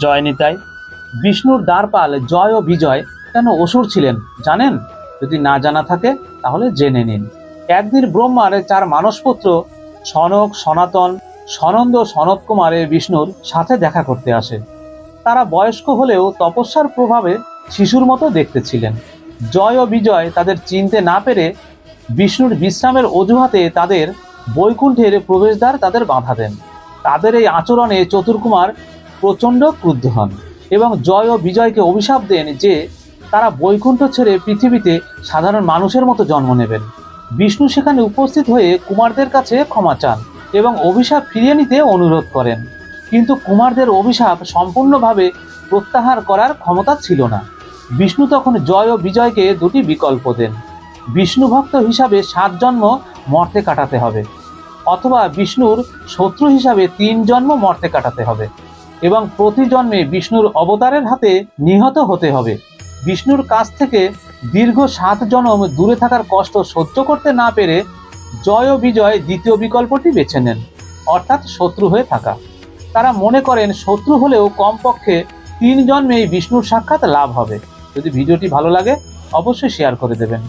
জয় নিতাই। বিষ্ণুর দ্বারপাল জয় ও বিজয় কেন অসুর ছিলেন জানেন? যদি না জানা থাকে, তাহলে জেনে নিন। একদিন ব্রহ্মার চার মানসপুত্র, সনক, সনাতন, সনন্দ সনত কুমারে বিষ্ণুর সাথে দেখা করতে আসে। তারা বয়স্ক হলেও তপস্যার প্রভাবে শিশুর মতো দেখতে ছিলেন। জয় ও বিজয় তাদের চিনতে না পেরে বিষ্ণুর বিশ্রামের অজুহাতে তাদের বৈকুণ্ঠের প্রবেশদ্বার তাদের বাধা দেন। তাদের এই আচরণে চতুর্কুমার প্রচণ্ড ক্রুদ্ধ হন এবং জয় ও বিজয়কে অভিশাপ দেন যে তারা বৈকুণ্ঠ ছেড়ে পৃথিবীতে সাধারণ মানুষের মতো জন্ম নেবেন। বিষ্ণু সেখানে উপস্থিত হয়ে কুমারদের কাছে ক্ষমা চান এবং অভিশাপ ফিরিয়ে নিতে অনুরোধ করেন। কিন্তু কুমারদের অভিশাপ সম্পূর্ণভাবে প্রত্যাহার করার ক্ষমতা ছিল না। বিষ্ণু তখন জয় ও বিজয়কে দুটি বিকল্প দেন। বিষ্ণু ভক্ত হিসাবে সাত জন্ম মর্তে কাটাতে হবে, অথবা বিষ্ণুর শত্রু হিসাবে তিন জন্ম মর্তে কাটাতে হবে। এবং প্রতি জন্মে বিষ্ণুর অবতারের হাতে নিহত হতে হবে। বিষ্ণুর কাছ থেকে দীর্ঘ সাত জন্ম দূরে থাকার কষ্ট সহ্য করতে না পেরে জয় বিজয় দ্বিতীয় বিকল্পটি বেছে নেন, অর্থাৎ শত্রু হয়ে থাকা। তারা মনে করেন শত্রু হলেও কমপক্ষে তিন জন্মেই বিষ্ণুর সাক্ষাৎ লাভ হবে। যদি ভিডিওটি ভালো লাগে, অবশ্যই শেয়ার করে দেবেন।